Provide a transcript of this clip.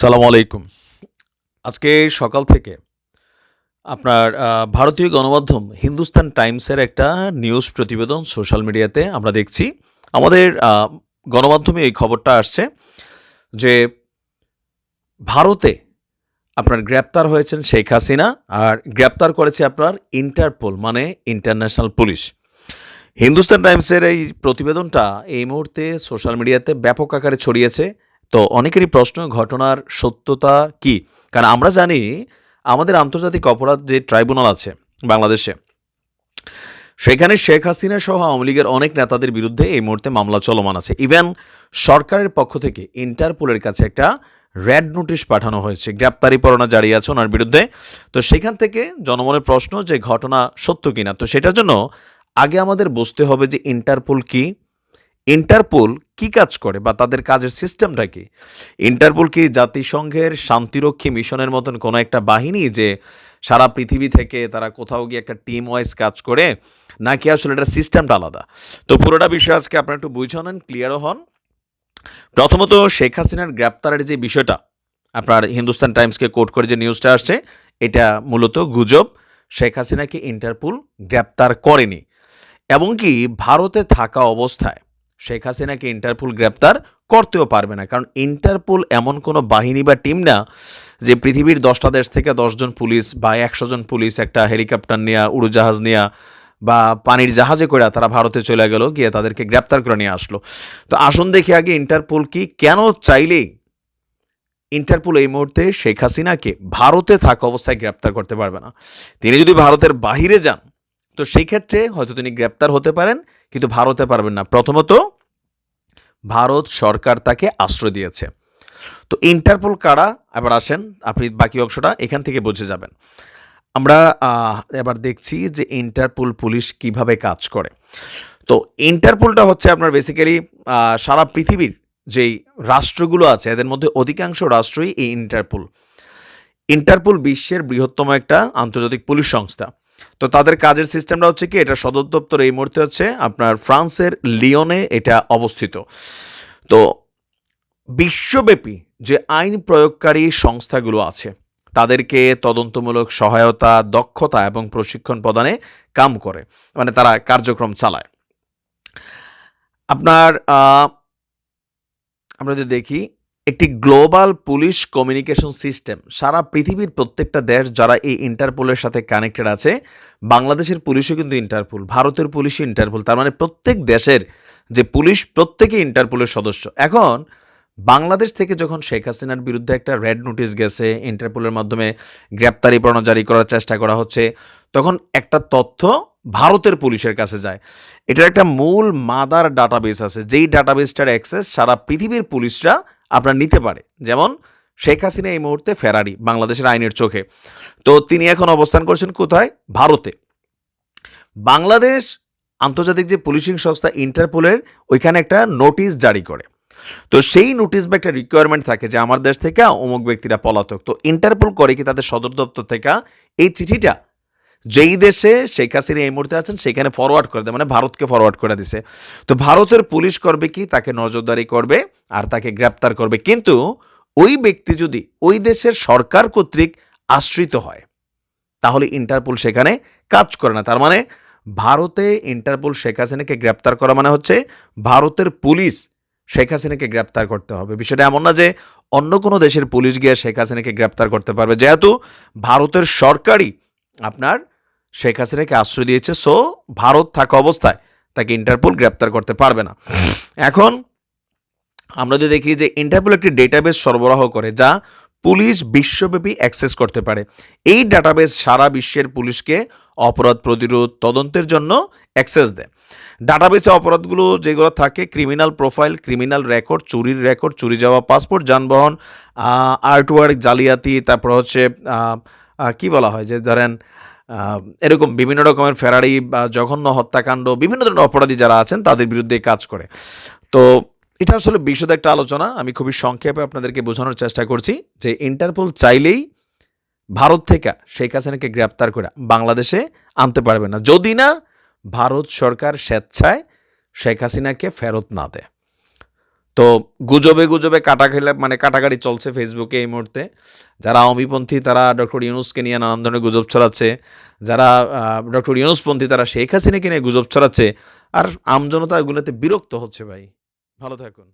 সালাম আলাইকুম। আজকে সকাল থেকে আপনার ভারতীয় গণমাধ্যম হিন্দুস্তান টাইমসের একটা নিউজ প্রতিবেদন সোশ্যাল মিডিয়াতে আমরা দেখছি। আমাদের গণমাধ্যমে এই খবরটা আসছে যে ভারতে আপনার গ্রেপ্তার হয়েছেন শেখ হাসিনা আর গ্রেপ্তার করেছে আপনার ইন্টারপোল মানে ইন্টারন্যাশনাল পুলিশ। হিন্দুস্তান টাইমসের এই প্রতিবেদনটা এই মুহূর্তে সোশ্যাল মিডিয়াতে ব্যাপক আকারে ছড়িয়েছে। তো অনেকেরই প্রশ্ন, ঘটনার সত্যতা কি? কারণ আমরা জানি আমাদের আন্তর্জাতিক অপরাধ যে ট্রাইব্যুনাল আছে বাংলাদেশে, সেখানে শেখ হাসিনা সহ আওয়ামী লীগের অনেক নেতাদের বিরুদ্ধে এই মুহূর্তে মামলা চলমান আছে। ইভেন সরকারের পক্ষ থেকে ইন্টারপোলের কাছে একটা রেড নোটিশ পাঠানো হয়েছে, গ্রেপ্তারি পরোয়ানা জারি আছে ওনার বিরুদ্ধে। তো সেখান থেকে জনমনের প্রশ্ন যে ঘটনা সত্য কিনা, তো সেটার জন্য আগে আমাদের বুঝতে হবে যে ইন্টারপোল কি ইন্টারপোল কি কাজ করে বা তাদের কাজের সিস্টেমটা কি? ইন্টারপোল কি জাতিসংঘের শান্তিরক্ষী মিশনের মতন কোনো একটা বাহিনী যে সারা পৃথিবী থেকে তারা কোথাও গিয়ে একটা টিম ওয়াইজ কাজ করে, নাকি আসলে এটা সিস্টেমটা আলাদা? তো পুরোটা বিষয় আজকে আপনারা একটু বুঝে নেন ক্লিয়ারও হন। প্রথমত শেখ হাসিনার গ্রেপ্তারের যে বিষয়টা, আপনার হিন্দুস্তান টাইমসকে কোট করে যে নিউজটা আসছে, এটা মূলত গুজব। শেখ হাসিনাকে ইন্টারপোল গ্রেপ্তার করেনি? এবং কি ভারতে থাকা অবস্থায় শেখ হাসিনাকে ইন্টারপোল গ্রেপ্তার করতেও পারবে না। কারণ ইন্টারপোল এমন কোনো বাহিনী বা টিম না যে পৃথিবীর দশটা দেশ থেকে দশজন পুলিশ বা একশো জন পুলিশ একটা হেলিকপ্টার নিয়ে, উড়োজাহাজ নিয়ে বা পানির জাহাজে করে তারা ভারতে চলে গেল, গিয়ে তাদেরকে গ্রেপ্তার করে নিয়ে আসলো। তো আসুন দেখি আগে ইন্টারপোল কি কেন চাইলেই ইন্টারপোল এই মুহূর্তে শেখ হাসিনাকে ভারতে থাকা অবস্থায় গ্রেপ্তার করতে পারবে না। তিনি যদি ভারতের বাহিরে যান, তো সেই ক্ষেত্রে হয়তো তিনি গ্রেপ্তার হতে পারেন। কিন্তু ভারতে পারবেন না। প্রথমত, ভারত সরকার তাকে আশ্রয় দিয়েছে। তো ইন্টারপোল কারা? এবার আসেন আপনি বাকি অংশটা এখান থেকে বুঝে যাবেন। আমরা এবার দেখছি যে ইন্টারপোল পুলিশ কীভাবে কাজ করে। তো ইন্টারপোলটা হচ্ছে আপনার বেসিক্যালি সারা পৃথিবীর যেই রাষ্ট্রগুলো আছে, এদের মধ্যে অধিকাংশ রাষ্ট্রই এই ইন্টারপোল। ইন্টারপোল বিশ্বের বৃহত্তম একটা আন্তর্জাতিক পুলিশ সংস্থা। তো তাদের কাজের সিস্টেমটা হচ্ছে কি, এটা সদর দপ্তর এই মুহূর্তে হচ্ছে আপনার ফ্রান্সের লিওনে এটা অবস্থিত। তো বিশ্বব্যাপী যে আইন প্রয়োগকারী সংস্থাগুলো আছে, তাদেরকে তদন্তমূলক সহায়তা, দক্ষতা এবং প্রশিক্ষণ প্রদানে কাম করে মানে তারা কার্যক্রম চালায়। আপনার আমরা যদি দেখি একটি গ্লোবাল পুলিশ কমিউনিকেশন সিস্টেম। সারা পৃথিবীর প্রত্যেকটা দেশ যারা এই ইন্টারপোলের সাথে কানেক্টেড আছে, বাংলাদেশের পুলিশও কিন্তু ইন্টারপোল, ভারতের পুলিশও ইন্টারপোল। তার মানে প্রত্যেক দেশের যে পুলিশ, প্রত্যেকেই ইন্টারপোলের সদস্য। এখন বাংলাদেশ থেকে যখন শেখ হাসিনার বিরুদ্ধে একটা রেড নোটিশ গেছে, ইন্টারপোলের মাধ্যমে গ্রেপ্তারি পরোয়ানা জারি করার চেষ্টা করা হচ্ছে, তখন একটা তথ্য ভারতের পুলিশের কাছে যায়। এটার একটা মূল মাদার ডাটাবেস আছে। যেই ডাটাবেসটার অ্যাক্সেস সারা পৃথিবীর পুলিশরা আপনার নিতে পারে। যেমন শেখ হাসিনা এই মুহূর্তে ফেরারি, বাংলাদেশের আইনের চোখে। তো তিনি এখন অবস্থান করছেন কোথায়? ভারতে। বাংলাদেশ আন্তর্জাতিক যে পুলিশিং সংস্থা ইন্টারপোলের ওইখানে একটা নোটিশ জারি করে। তো সেই নোটিশ বা একটা রিকোয়ারমেন্ট থাকে যে, আমার দেশ থেকে অমুক ব্যক্তিরা পলাতক। তো ইন্টারপোল করে কি তাদের সদর দপ্তর থেকে এই চিঠিটা যেই দেশে শেখ হাসিনা এই মুহূর্তে আছেন, সেখানে ফরওয়ার্ড করে দেয় মানে ভারতকে ফরওয়ার্ড করে দিছে। তো ভারতের পুলিশ করবে কি? তাকে নজরদারি করবে আর তাকে গ্রেপ্তার করবে। কিন্তু ওই ব্যক্তি যদি ওই দেশের সরকার কর্তৃক আশ্রিত হয়, তাহলে ইন্টারপোল সেখানে কাজ করে না। তার মানে ভারতে ইন্টারপোল শেখ হাসিনাকে গ্রেপ্তার করা মানে হচ্ছে ভারতের পুলিশ শেখ হাসিনাকে গ্রেপ্তার করতে হবে। বিষয়টা এমন না যে অন্য কোনো দেশের পুলিশ গিয়ে শেখ হাসিনাকে গ্রেপ্তার করতে পারবে। যেহেতু ভারতের সরকারই আপনার শেখ হাসিনাকে আশ্রয় দিয়েছে সো ভারত থাকা অবস্থায় তাকে ইন্টারপোল গ্রেপ্তার করতে পারবে না। এখন আমরা যদি দেখি যে ইন্টারপোল একটি ডেটাবেস সরবরাহ করে যা পুলিশ বিশ্বব্যাপী অ্যাক্সেস করতে পারে। এই ডাটাবেস সারা বিশ্বের পুলিশকে অপরাধ প্রতিরোধ তদন্তের জন্য অ্যাক্সেস দেয়। ডাটাবেসে অপরাধগুলো যেগুলো থাকে ক্রিমিনাল প্রোফাইল ক্রিমিনাল রেকর্ড চুরির রেকর্ড চুরি যাওয়া পাসপোর্ট যানবাহন আর্টওয়ার্ক জালিয়াতি, তারপর হচ্ছে কি বলা হয় যে ধরেন এরকম বিভিন্ন রকমের ফেরারি বা জঘন্য হত্যাকাণ্ড, বিভিন্ন ধরনের অপরাধী যারা আছেন, তাদের বিরুদ্ধে কাজ করে। তো এটা আসলে বিশদ একটা আলোচনা। আমি খুবই সংক্ষেপে আপনাদেরকে বোঝানোর চেষ্টা করছি যে ইন্টারপোল চাইলেই ভারত থেকে শেখ হাসিনাকে গ্রেপ্তার করে বাংলাদেশে আনতে পারবে না। যদি না, ভারত সরকার স্বেচ্ছায় শেখ হাসিনাকে ফেরত না দেয়। তো গুজবে গুজবে কাটা খেলে মানে কাটাকাটি চলছে ফেসবুকে এই মুহূর্তে। যারা অমিপন্থী, তারা ডক্টর ইউনুসকে নিয়ে নানান ধরনের গুজব ছড়াচ্ছে। যারা ডক্টর ইউনুসপন্থী, তারা শেখ হাসিনাকে নিয়ে গুজব ছড়াচ্ছে। আর আমজনতা এগুলোতে বিরক্ত হচ্ছে ভাই। ভালো থাকুন।